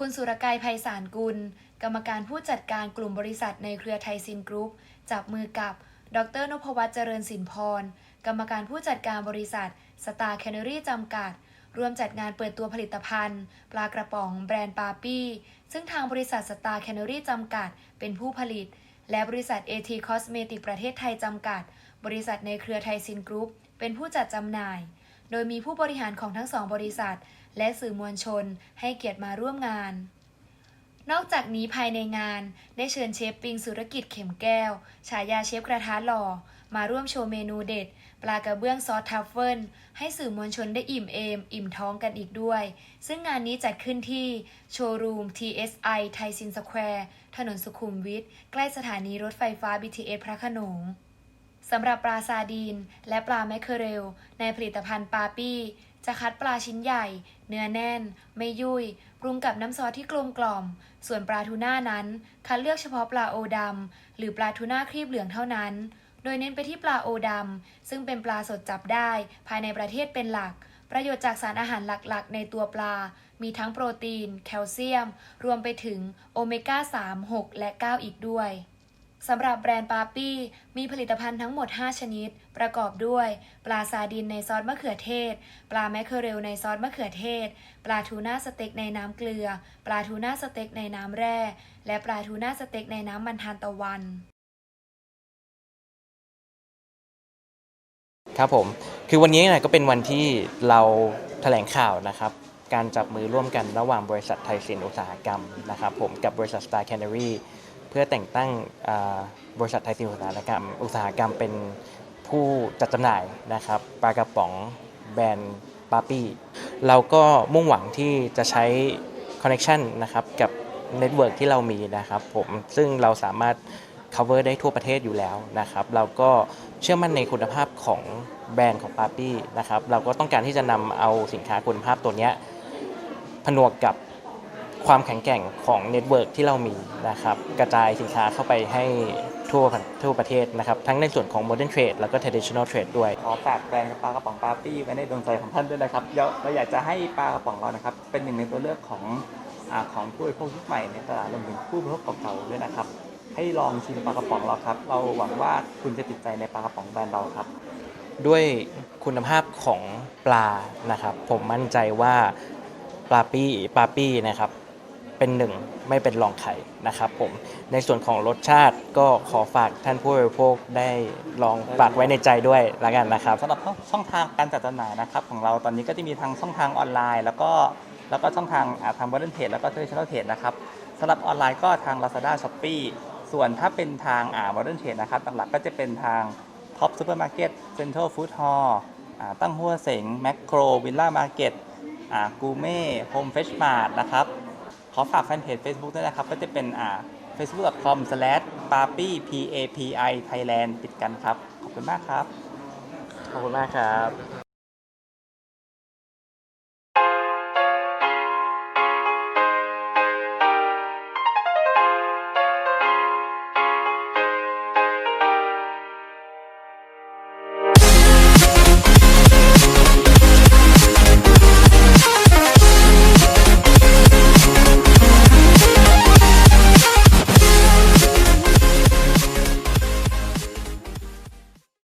คุณสุรกายไพศาลกุล กรรมการผู้จัดการกลุ่มบริษัทในเครือไทยซินกรุ๊ปจับมือกับ ดรนพวัฒน์เจริญสินพร กรรมการผู้จัดการบริษัทสตาร์แคเนอรี่จำกัดร่วมจัดงานเปิดตัวผลิตภัณฑ์ ปลากระป๋องแบรนด์ปาปี้ ซึ่งทางบริษัทสตาร์แคเนอรี่จำกัด เป็นผู้ผลิต และบริษัท AT Cosmetic ประเทศไทยจำกัด บริษัทในเครือไทยซินกรุ๊ปเป็นผู้จัดจำหน่าย โดยมีผู้บริหารของทั้งสองบริษัท และสื่อมวลชนให้เกียรติมาร่วมงาน นอกจากนี้ภายในงานได้เชิญเชฟปิงสุรกิจเข็มแก้ว ฉายาเชฟกระทะหล่อ มาร่วมโชว์เมนูเด็ด ปลากระเบื้องซอสทัฟเฟิลให้สื่อมวลชนได้อิ่มเอม อิ่มท้องกันอีกด้วย ซึ่งงานนี้จัดขึ้นที่โชว์รูม TSI ไทยซินสแควร์ถนนสุขุมวิทใกล้สถานีรถไฟฟ้า BTS พระขนงสำหรับปลาซาดีน และปลาแมคเคอเรล ในผลิตภัณฑ์ปาปี้ จะคัดปลาชิ้นใหญ่ เนื้อแน่น ไม่ยุ่ย ปรุงกับน้ำซอสที่กลมกล่อม ส่วนปลาทูน่านั้น คัดเลือกเฉพาะปลาโอดำหรือปลาทูน่าครีบเหลืองเท่านั้น โดยเน้นไปที่ปลาโอดำซึ่งเป็นปลาสดจับได้ ภายในประเทศเป็นหลัก ประโยชน์จากสารอาหารหลักๆ ในตัวปลา มีทั้งโปรตีน แคลเซียม รวมไปถึงโอเมก้า 3 6 และ 9 อีกด้วย สำหรับแบรนด์ปาปี้ มีผลิตภัณฑ์ทั้งหมด 5 ชนิด ประกอบด้วย ปลาซาดินในซอสมะเขือเทศ ปลาแมคเคอเรลในซอสมะเขือเทศ ปลาทูน่าสเต็กในน้ำเกลือ ปลาทูน่าสเต็กในน้ำแร่ และปลาทูน่าสเต็กในน้ำมันทานตะวันครับผม คือวันนี้นี่ยก็เป็นวันที่เราแถลงข่าวนะครับ การจับมือร่วมกันระหว่างบริษัทไทยสินอุตสาหกรรมนะครับผมกับบริษัท Star Cannery พื่อแต่งตั้งบริษัทไทยสินอุตสาหกรรม อุตสาหกรรมเป็นผู้จัดจำหน่ายนะครับปลากระป๋องแบรนด์ปาปี้เราก็มุ่งหวังที่จะใช้คอนเน t ชันนะครับกับเน็ตเวิร์กที่เรามีนะครับผมซึ่งเราสามารถ cover ได้ทั่วประเทศอยู่แล้วนะครับเราก็เชื่อมั่นในคุณภาพของแบรนด์ของปาร์ตี้นะครับเราก็ต้องการที่จะนำเอาสินค้าคุณภาพตัวเนี้ยผนวกกับ ความแข็งแกร่งของเน็ตเวิร์กที่เรามีนะครับกระจายสินค้าเข้าไปให้ทั่วทั่วประเทศนะครับ ทั้งในส่วนของ Modern Trade แล้วก็ Traditional Trade ด้วย ขอฝากแบรนด์ปลากระป๋องปาร์ตี้ไว้ในดวงใจของท่านด้วยนะครับเดี๋ยวเราอยากจะให้ปลากระป๋องเรานะครับเป็นหนึ่งในตัวเลือกของอาของผู้บริโภคยุคใหม่ในตลาดรวมถึงผู้บริโภคเก่าๆด้วยนะครับ ให้ลองชิมปลากระป๋องเราครับ เราหวังว่าคุณจะติดใจในปลากระป๋องแบรนด์เราครับ ด้วยคุณภาพของปลานะครับ ผมมั่นใจว่าปลาปี้ปลาปี้นะครับ เป็นหนึ่งไม่เป็นรองไข่นะครับผมในส่วนของรสชาติก็ขอฝากท่านผู้บริโภคได้ลองฝากไว้ในใจด้วยละกันนะครับสำหรับช่องทางการจัดจำหน่ายนะครับของเราตอนนี้ก็จะมีทางช่องทางออนไลน์ แล้วก็แล้วก็ช่องทางอาทางบริเทศแล้วก็เทเลชั่นเทรดนะครับสำหรับออนไลน์ก็ทาง Lazada s h o p e e ส่วนถ้าเป็นทางอ่า Modern Trade นะครับหลักๆก็จะเป็นทาง Top Supermarket Central Food Hall อ่าตั้งหัวเสง Macro Villa Market อ่ากูเม่โฮมเฟชมาร์ทนะครับ ขอฝากแฟนเพจ Facebook ด้วยนะครับ ก็จะเป็นอ่า facebook.com slash papi p a p i thailand ติดกันครับ ขอบคุณมากครับ ขอบคุณมากครับ